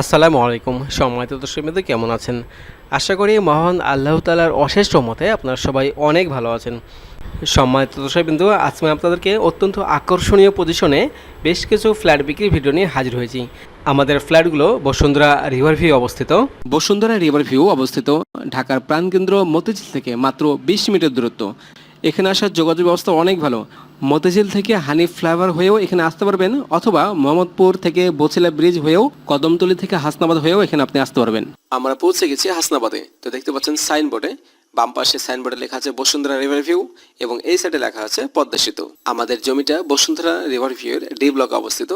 আসসালামু আলাইকুম। সম্মানিত দর্শকবৃন্দ, কেমন আছেন? আশা করি মহান আল্লাহ তালার অশেষ মতে আপনারা সবাই অনেক ভালো আছেন। সম্মানিত দর্শকবৃন্দু, আজকে আমি আপনাদেরকে অত্যন্ত আকর্ষণীয় পজিশনে বেশ কিছু ফ্ল্যাট বিক্রির ভিডিও নিয়ে হাজির হয়েছি। আমাদের ফ্ল্যাটগুলো বসুন্ধরা রিভার ভিউ অবস্থিত। বসুন্ধরা রিভার ভিউ অবস্থিত ঢাকার প্রাণকেন্দ্র মতিঝিল থেকে মাত্র বিশ মিনিটের দূরত্ব। এখানে আসার যোগাযোগ ব্যবস্থা অনেক ভালো। মতিঝিল থেকে হানি ফ্লাইওভার হয়েও এখানে আসতে পারবেন, অথবা মোহাম্মদপুর থেকে বছিলা ব্রিজ হয়েও কদমতলি থেকে হাসনাবাদ হয়েও এখানে আপনি আসতে পারবেন। আমরা পৌঁছে গেছি হাসনাবাদে। তো দেখতে পাচ্ছেন সাইনবোর্ডে, বাম পাশে সাইনবোর্ডে লেখা আছে বসুন্ধরা রিভার ভিউ, এবং এই সাইডে লেখা আছে পদ্মা সেতু। আমাদের জমিটা বসুন্ধরা রিভার ভিউয়ের ডি ব্লকে অবস্থিত।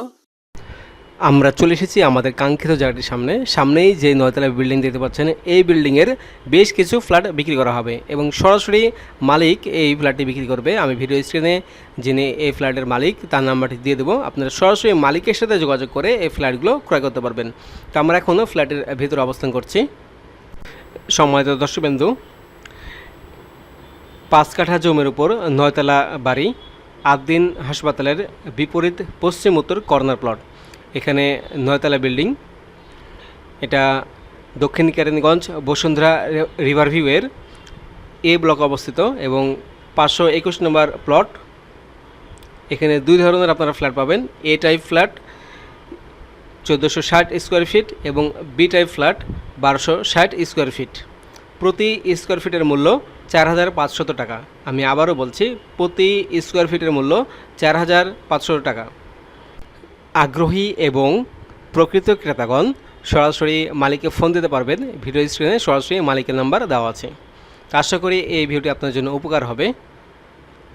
আমরা চলে এসেছি আমাদের কাঙ্ক্ষিত জায়গাটির সামনে। সামনেই যে নয়তলা বিল্ডিং দেখতে পাচ্ছেন, এই বিল্ডিংয়ের বেশ কিছু ফ্ল্যাট বিক্রি করা হবে এবং সরাসরি মালিক এই ফ্ল্যাটটি বিক্রি করবে। আমি ভিডিও স্ক্রিনে যিনি এই ফ্ল্যাটের মালিক, তার নাম্বারটি দিয়ে দেবো। আপনারা সরাসরি মালিকের সাথে যোগাযোগ করে এই ফ্ল্যাটগুলো ক্রয় করতে পারবেন। তো আমরা এখনও ফ্ল্যাটের ভিতরে অবস্থান করছি। সম্মানিত দর্শকবিন্দু, পাঁচ কাঠা জমির উপর নয়তলা বাড়ি আদ্দিন হাসপাতালের বিপরীত পশ্চিম উত্তর কর্নার প্লট এখানে নয়তলা বিল্ডিং। এটা দক্ষিণ কেরানীগঞ্জ বসুন্ধরা রিভার ভিউয়ের এ ব্লক অবস্থিত এবং পাঁচশো একুশ নম্বর প্লট। এখানে দুই ধরনের আপনারা ফ্ল্যাট পাবেন। এ টাইপ ফ্ল্যাট চোদ্দোশো ষাট স্কোয়ার ফিট এবং বি টাইপ ফ্ল্যাট বারোশো ষাট স্কোয়ার ফিট। প্রতি স্কোয়ার ফিটের মূল্য চার হাজার পাঁচশত টাকা। আমি আবারও বলছি, প্রতি স্কোয়ার ফিটের মূল্য চার হাজার পাঁচশত টাকা। আগ্রহী এবং প্রকৃত ক্রেতাগণ সরাসরি মালিককে ফোন দিতে পারবেন। ভিডিও স্ক্রিনে সরাসরি মালিকের নাম্বার দেওয়া আছে। আশা করি এই ভিডিওটি আপনার জন্য উপকার হবে।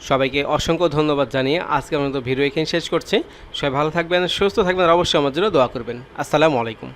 সবাইকে অসংখ্য ধন্যবাদ জানিয়ে আজকের মতো ভিডিও এখানে শেষ করছি। সবাই ভালো থাকবেন, সুস্থ থাকবেন অবশ্যই আমার জন্য দোয়া করবেন। আসসালামু আলাইকুম।